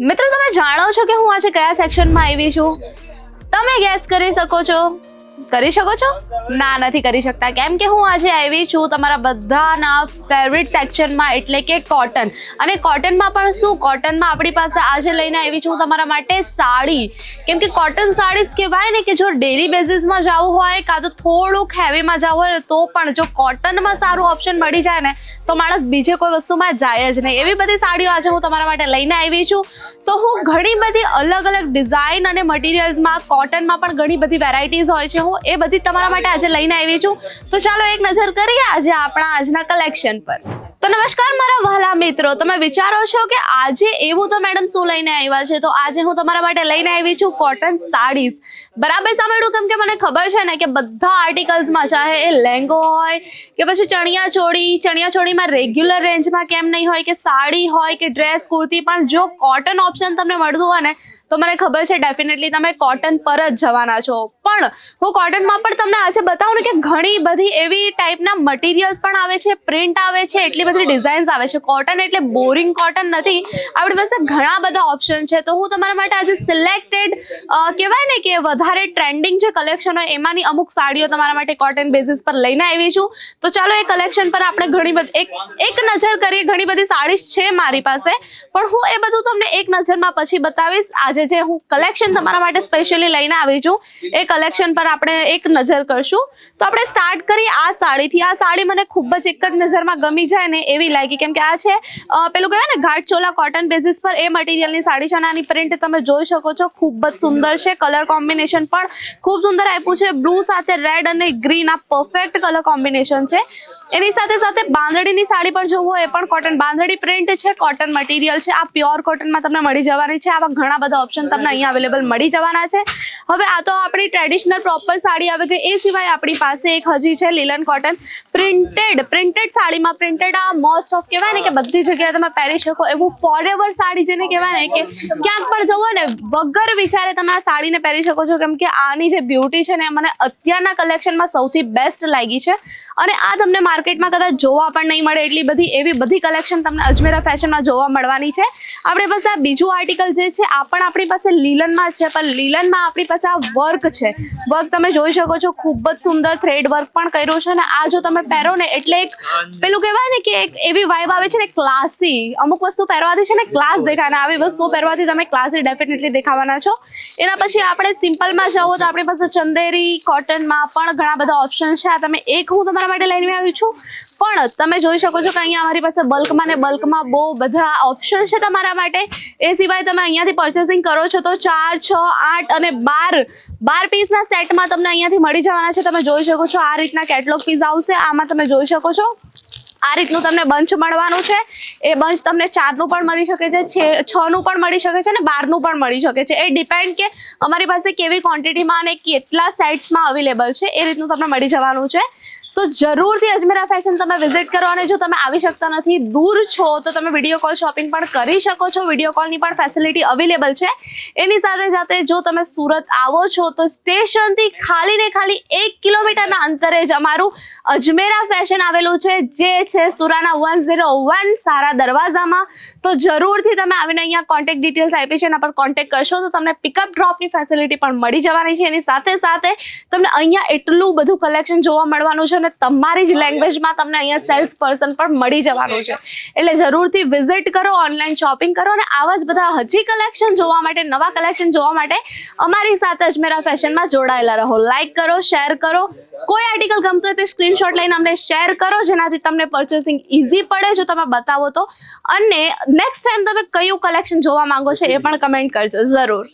મિત્રો, તમે જાણો છો કે હું આજે કયા સેક્શનમાં આવી છું? તમે ગેસ કરી શકો છો. કરી શકો છો? ના, નથી કરી શકતા. કેમ કે હું આજે આવી છું તમારા બધાના ફેવરિટ સેક્શનમાં એટલે કે કોટન અને કોટનમાં પણ શું? કોટનમાં આપણી પાસે આજે લઈને આવી છું તમારા માટે સાડી. કેમ કે કોટન સાડીઝ કહેવાય ને કે જો ડેલી બેઝિસમાં જવું હોય, કાં તો થોડુંક હેવીમાં જવું હોય, તો પણ જો કોટનમાં સારું ઓપ્શન મળી જાય ને, તો માણસ બીજે કોઈ વસ્તુમાં જાય જ નહીં. એવી બધી સાડીઓ આજે હું તમારા માટે લઈને આવી છું. તો હું ઘણી બધી અલગ અલગ ડિઝાઇન અને મટીરિયલ્સમાં કોટનમાં પણ ઘણી બધી વેરાયટીઝ હોય છે. હું એ બધી તમારા માટે આજે લઈને આવી છું. તો ચાલો એક નજર કરીએ આજે આપણા આજના કલેક્શન પર. તો નમસ્કાર મારા વહાલા મિત્રો. તમે વિચારો છો કે આજે એવું તો મેડમ શું લઈને આવ્યા છે? તો આજે હું તમારા માટે લઈને આવી છું કોટન સાડીઝ બરાબર સાંભળ્યું કેમ કે મને ખબર છે ને કે બધા આર્ટિકલ્સમાં ચાહે એ લેંગો હોય કે પછી ચણિયા ચોળી, ચણિયા ચોળીમાં રેગ્યુલર રેન્જમાં કેમ નહીં હોય કે સાડી હોય કે ડ્રેસ કુર્તી, પણ જો કોટન ઓપ્શન તમને મળતું હોય ને તો મને ખબર છે ડેફિનેટલી તમે કોટન પર જ જવાના છો. પણ હું કોટનમાં પણ તમને આજે બતાવું ને કે ઘણી બધી એવી ટાઈપના મટીરિયલ્સ પણ આવે છે પ્રિન્ટ આવે છે, એટલી બધી ડિઝાઇન્સ આવે છે. કોટન એટલે બોરિંગ કોટન નથી. આપણી પાસે ઘણા બધા ઓપ્શન છે. તો હું તમારા માટે આજે સિલેક્ટેડ કહેવાય ને કે વધારે ટ્રેન્ડિંગ જે કલેક્શન હોય, એમાંની અમુક સાડીઓ તમારા માટે કોટન બેઝિસ પર લઈને આવી છું. તો ચાલો એ કલેક્શન પર આપણે ઘણી બધી, એક એક નજર કરીએ. ઘણી બધી સાડીઝ છે મારી પાસે. પણ હું એ બધું તમને એક નજરમાં પછી બતાવીશ. આજે જે હું કલેક્શન તમારા માટે સ્પેશિયલી લઈને આવી છું, એ કલેક્શન પર આપણે એક નજર કરશું. તો આપણે સ્ટાર્ટ કરી આ સાડીથી. આ સાડી મને ખૂબ જ એક જ નજરમાં ગમી જાય ને એવી લાગી. કેમ કે આ છે પેલું કહેવાય ને ઘાટ ચોલા કોટન બેઝિસ પર એ મટીરિયલની સાડી છે અને આની પ્રિન્ટ તમે જોઈ શકો છો. ખૂબ જ સુંદર છે. કલર કોમ્બિનેશન પણ ખૂબ સુંદર આપ્યું છે. બ્લુ સાથે રેડ અને ગ્રીન આ પરફેક્ટ કલર કોમ્બિનેશન છે. એની સાથે સાથે બાંધણીની સાડી પણ જોવો એ પણ કોટન બાંધણી પ્રિન્ટ છે કોટન મટીરિયલ છે. આ પ્યોર કોટનમાં તમને મળી જવાની છે. આવા ઘણા બધા ઓપ્શન તમને અહીંયા અવેલેબલ મળી જવાના છે. હવે આ તો આપણી ટ્રેડિશનલ પ્રોપર સાડી આવે છે એ સિવાય આપણી પાસે એક હજી છે લીલન કોટન પ્રિન્ટેડ પ્રિન્ટેડ સાડીમાં પ્રિન્ટેડ આ મોસ્ટ ઓફ કહેવાય ને કે બધી જગ્યાએ તમે પહેરી શકો એવું ફોરેવર સાડી જેને કહેવાય ને કે ક્યાંક પણ જવો ને વગર વિચારે તમે આ સાડીને પહેરી શકો છો. કેમ કે આની જે બ્યુટી છે ને મને અત્યારના કલેક્શનમાં સૌથી બેસ્ટ લાગી છે. અને આ તમને માર્કેટમાં કદાચ જોવા પણ નહીં મળે એટલી બધી એવી બધી કલેક્શન તમને અજમેરા ફેશનમાં જોવા મળવાની છે. આપણે પાસે આ બીજું આર્ટિકલ જે છે આ પણ આપણી પાસે લીલનમાં છે પણ લીલનમાં આપણી પાસે આ વર્ક છે. વર્ક તમે જોઈ શકો છો ખૂબ જ સુંદર થ્રેડ વર્ક પણ કર્યું છે અને આ જો તમે પહેરો ને એટલે એક પેલું કહેવાય ને કે એક એવી વાઇબ આવે છે ને ક્લાસી અમુક વસ્તુ પહેરવાથી છે ને ક્લાસ દેખાય ને આવી વસ્તુઓ પહેરવાથી તમે ક્લાસી ડેફિનેટલી દેખાવાના છો. એના પછી આપણે સિમ્પલમાં જાઓ તો આપણી પાસે ચંદેરી કોટનમાં પણ ઘણા બધા ઓપ્શન છે. આ તમે એક હું તમારા માટે લઈને આવી છું. પણ તમે જોઈ શકો છો કે અહીંયા અમારી પાસે બલ્કમાં ને બલ્કમાં બહુ બધા ઓપ્શન છે તમારા માટે. એ સિવાય તમે અહીંયાથી પરચેસિંગ કરો છો તો ચાર, છ, આઠ અને બાર બાર પીસના સેટમાં તમને અહીંયાથી મળી જવાના છે. તમે જોઈ શકો છો આ રીતના કેટલોગ પીસ આવશે. આમાં તમે જોઈ શકો છો. આ રીતનું તમને બંચ મળવાનું છે. એ બંચ તમને ચારનું પણ મળી શકે છે છે, છનું પણ મળી શકે છે અને બારનું પણ મળી શકે છે. એ ડિપેન્ડ કે અમારી પાસે કેવી ક્વોન્ટિટીમાં અને કેટલા સેટ્સમાં અવેલેબલ છે. એ રીતનું તમને મળી જવાનું છે. તો જરૂરથી અજમેરા ફેશન તમે વિઝિટ કરો અને જો તમે આવી શકતા નથી, દૂર છો, તો તમે વીડિયો કોલ શોપિંગ પણ કરી શકો છો. વીડિયો કોલની પણ ફેસિલિટી અવેલેબલ છે. એની સાથે સાથે જો તમે સુરત આવો છો, તો સ્ટેશનથી ખાલી ને ખાલી એક કિલોમીટરના અંતરે જ અમારું અજમેરા ફેશન આવેલું છે, જે છે સુરાના વન ઝીરો વન સારા દરવાજામાં. તો જરૂરથી તમે આવીને અહીંયા કોન્ટેક્ટ ડિટેલ્સ આપી છે, એના પર કોન્ટેક્ટ કરશો, તો તમને પિકઅપ ડ્રોપની ફેસિલિટી પણ મળી જવાની છે. એની સાથે સાથે તમને અહીંયા એટલું બધું કલેક્શન જોવા મળવાનું છે અને તમારી જ લેંગ્વેજમાં તમને અહીંયા સેલ્સ પર્સન પણ મળી જવાનું છે. એટલે જરૂરથી વિઝિટ કરો ઓનલાઈન શોપિંગ કરો અને આવા જ બધા હજી કલેક્શન જોવા માટે નવા કલેક્શન જોવા માટે અમારી સાથે અજમેરા ફેશનમાં જોડાયેલા રહો. લાઈક કરો શેર કરો. કોઈ આર્ટિકલ ગમતું હોય તો સ્ક્રીનશોટ લઈને અમને શેર કરો જેનાથી તમને પરચેસિંગ ઇઝી પડે જો તમે બતાવો તો. અને નેક્સ્ટ ટાઈમ તમે કયું કલેક્શન જોવા માંગો છો એ પણ કમેન્ટ કરજો જરૂર.